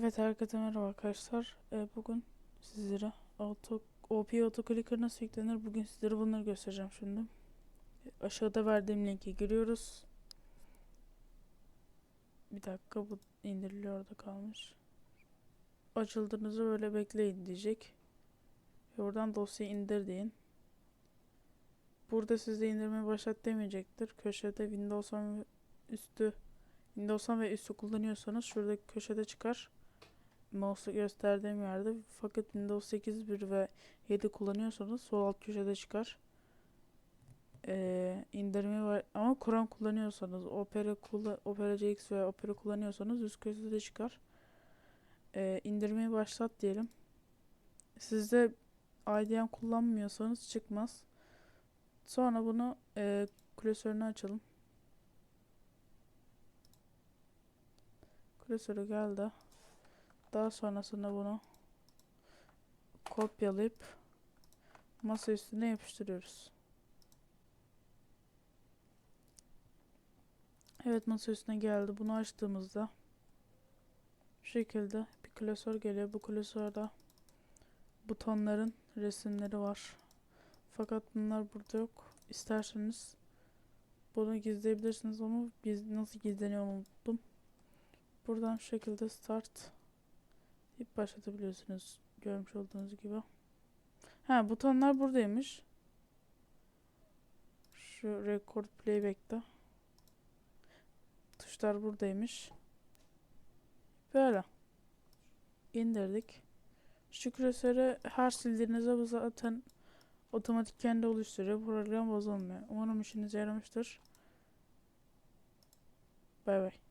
Evet herkese merhaba arkadaşlar. Ee, bugün sizlere auto, OP autoclicker nasıl yüklenir? Bugün sizlere bunları göstereceğim şimdi. Aşağıda verdiğim linke giriyoruz. Bir dakika bu indiriliyor orada kalmış. Açıldığınızı böyle bekleyin diyecek. Ve oradan dosyayı indir deyin. Burada sizde indirmeyi başlat demeyecektir. Köşede Windows 10 ve üstü Windows 10 ve üstü kullanıyorsanız şurada köşede çıkar. Mouse'u gösterdiğim yerde fakat Windows 8 1 ve 7 kullanıyorsanız sol alt köşede çıkar. Ee, indirimi var ama Chrome kullanıyorsanız Opera Opera GX veya Opera kullanıyorsanız üst köşede çıkar. Ee, indirmeyi başlat diyelim. Sizde IDM kullanmıyorsanız çıkmaz. Sonra bunu e, klasörünü açalım. Klasörü geldi. Daha sonrasında bunu kopyalayıp masa üstüne yapıştırıyoruz. Evet masa üstüne geldi. Bunu açtığımızda şu şekilde bir klasör geliyor. Bu klasörde butonların resimleri var. Fakat bunlar burada yok. İsterseniz bunu gizleyebilirsiniz ama biz nasıl gizleniyor unuttum. Buradan şu şekilde start deyip başlatabiliyorsunuz. Görmüş olduğunuz gibi. Ha butonlar buradaymış. Şu record playback'te. Tuşlar buradaymış. Böyle. İndirdik. Şu klasörü her sildiğinizde bu zaten otomatik kendi oluşturuyor. Program bozulmuyor. Umarım işinize yaramıştır. Bay bay.